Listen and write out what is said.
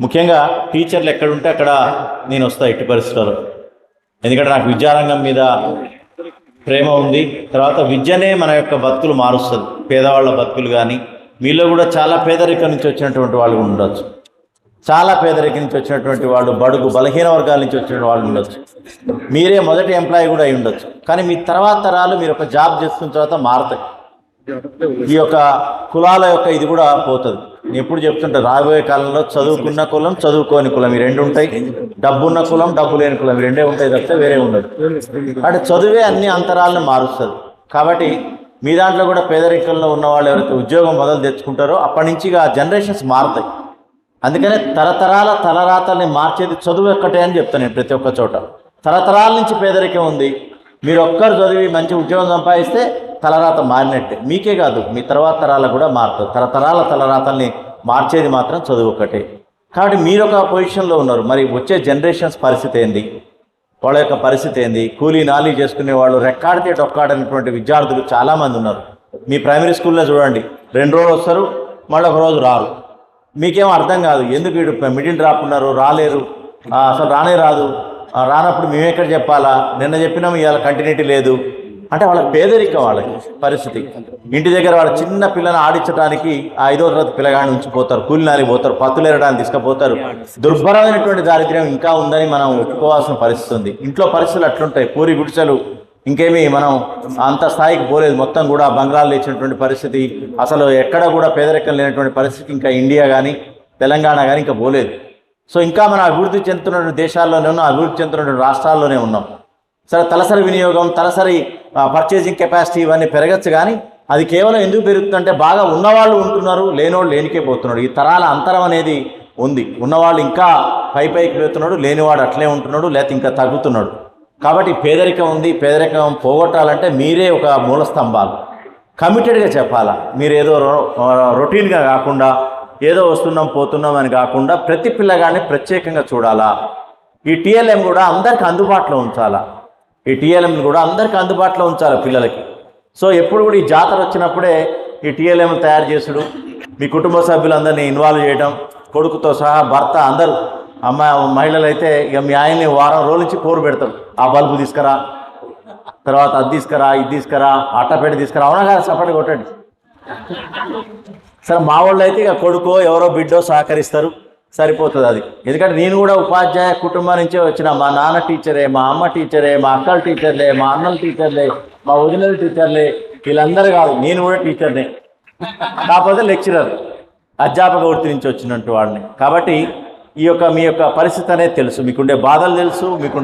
ముఖ్యంగా టీచర్లు ఎక్కడుంటే అక్కడ నేను వస్తా ఎట్టి పరిస్థితుల్లో. ఎందుకంటే నాకు విద్యారంగం మీద ప్రేమ ఉంది. తర్వాత విద్యనే మన యొక్క బతుకులు మారుస్తుంది. పేదవాళ్ళ బతుకులు కానీ మీలో కూడా చాలా పేదరికం నుంచి వచ్చినటువంటి వాళ్ళు ఉండొచ్చు. చాలా పేదరికం నుంచి వచ్చినటువంటి వాళ్ళు బడుగు బలహీన వర్గాల నుంచి వచ్చిన వాళ్ళు ఉండొచ్చు. మీరే మొదటి ఎంప్లాయీ కూడా అయి ఉండొచ్చు. కానీ మీ తర్వాత తరాలు మీరు ఒక జాబ్ చేస్తున్న తర్వాత మారుతాయి. ఈ యొక్క కులాల యొక్క ఇది కూడా పోతుంది. ఎప్పుడు చెప్తుంటా రాబోయే కాలంలో చదువుకున్న కులం చదువుకోని కులం ఈ రెండు ఉంటాయి. డబ్బున్న కులం డబ్బు లేని కులం ఈ రెండే ఉంటాయి తప్పితే వేరే ఉండదు. అంటే చదువే అన్ని అంతరాలను మారుస్తుంది. కాబట్టి మీ దాంట్లో కూడా పేదరికంలో ఉన్న వాళ్ళు ఎవరైతే ఉద్యోగం మొదలు తెచ్చుకుంటారో అప్పటి నుంచి ఆ జనరేషన్స్ మారుతాయి. అందుకనే తరతరాల తలరాతల్ని మార్చేది చదువు ఒక్కటే అని చెప్తాను నేను ప్రతి ఒక్క చోట. తరతరాల నుంచి పేదరికం ఉంది. మీరు ఒక్కరు చదివి మంచి ఉద్యోగం సంపాదిస్తే తలరాత మారినట్టే. మీకే కాదు మీ తర్వాత తరాలకు కూడా మారుతుంది. తరతరాల తలరాతల్ని మార్చేది మాత్రం చదువు ఒక్కటే. కాబట్టి మీరు ఒక పొజిషన్లో ఉన్నారు. మరి వచ్చే జనరేషన్స్ పరిస్థితి ఏంది? వాళ్ళ యొక్క పరిస్థితి ఏంది? కూలీ నాలీ చేసుకునే వాళ్ళు రెక్కాడితే డొక్కాడనటువంటి విద్యార్థులు చాలామంది ఉన్నారు. మీ ప్రైమరీ స్కూల్లో చూడండి. రెండు రోజులు వస్తారు మళ్ళీ ఒక రోజు రారు. మీకేం అర్థం కాదు. ఎందుకు వీడు మిడిల్ డ్రాప్ ఉన్నారు రాలేరు? అసలు రానే రాదు. రానప్పుడు మేము ఎక్కడ చెప్పాలా? నిన్న చెప్పినాం ఇవాళ కంటిన్యూటీ లేదు. అంటే వాళ్ళ పేదరికం వాళ్ళకి పరిస్థితి. ఇంటి దగ్గర వాళ్ళ చిన్న పిల్లని ఆడించడానికి ఆ ఐదో తరగతి పిల్లగాడిని ఉంచిపోతారు కూలినాలి పోతారు పత్తులేరడానికి తీసుకుపోతారు. దుర్భరమైనటువంటి దారిద్ర్యం ఇంకా ఉందని మనం ఒప్పుకోవాల్సిన పరిస్థితి ఉంది. ఇంట్లో పరిస్థితులు అట్లుంటాయి. పూరి గుడిసెలు ఇంకేమీ మనం అంత స్థాయికి పోలేదు. మొత్తం కూడా బంగ్లాలు లేచినటువంటి పరిస్థితి. అసలు ఎక్కడ కూడా పేదరికం లేనటువంటి పరిస్థితి ఇంకా ఇండియా కానీ తెలంగాణ కానీ ఇంకా పోలేదు. సో ఇంకా మనం అభివృద్ధి చెందుతున్న దేశాల్లోనే ఉన్నాం అభివృద్ధి చెందుతున్న రాష్ట్రాల్లోనే ఉన్నాం. సరే తలసరి వినియోగం తలసరి పర్చేసింగ్ కెపాసిటీ ఇవన్నీ పెరగచ్చు కానీ అది కేవలం ఎందుకు పెరుగుతుందంటే బాగా ఉన్నవాళ్ళు ఉంటున్నారు లేనివాళ్ళు లేనికే పోతున్నాడు. ఈ తరాల అంతరం అనేది ఉంది. ఉన్నవాళ్ళు ఇంకా పై పైకి పెడుతున్నాడు లేనివాడు అట్లే ఉంటున్నాడు లేకపోతే ఇంకా తగ్గుతున్నాడు. కాబట్టి పేదరికం ఉంది. పేదరికం పోగొట్టాలంటే మీరే ఒక మూల స్తంభాలు. కమిటెడ్గా చెప్పాలా? మీరు ఏదో రొ- రొటీన్గా కాకుండా ఏదో వస్తున్నాం పోతున్నాం అని కాకుండా ప్రతి పిల్లగాడిని ప్రత్యేకంగా చూడాలా? ఈ టీఎల్ఎం కూడా అందరికి అందుబాటులో ఉంచాలా? ఈ టీఎల్ఎంని కూడా అందరికి అందుబాటులో ఉంచాలి పిల్లలకి. సో ఎప్పుడు కూడా ఈ జాతర వచ్చినప్పుడే ఈ టీఎల్ఎం తయారు చేసుడు మీ కుటుంబ సభ్యులందరినీ ఇన్వాల్వ్ చేయడం కొడుకుతో సహా భర్త అందరూ అమ్మాయి మహిళలు అయితే ఇక మీ ఆయన్ని వారం రోజుల నుంచి పోరు పెడతారు. ఆ బల్బు తీసుకురా తర్వాత అది తీసుకురా ఇది తీసుకురా అట్టపేట తీసుకురా అవునా కదా? సపరేట్ కొట్టండి. సరే మా వాళ్ళు అయితే ఇక కొడుకో ఎవరో బిడ్డో సహకరిస్తారు. సరిపోతుంది అది. ఎందుకంటే నేను కూడా ఉపాధ్యాయ కుటుంబం నుంచే వచ్చిన మా నాన్న టీచరే మా అమ్మ టీచరే మా అక్కల టీచర్లే మా అన్నల టీచర్లే మా వదినల టీచర్లే వీళ్ళందరూ కాదు నేను కూడా టీచర్నే. కాకపోతే లెక్చరర్ అధ్యాపక వృత్తి నుంచి వచ్చినట్టు వాడిని. కాబట్టి ఈ యొక్క మీ యొక్క పరిస్థితి అనేది తెలుసు. మీకుండే బాధలు తెలుసు మీకు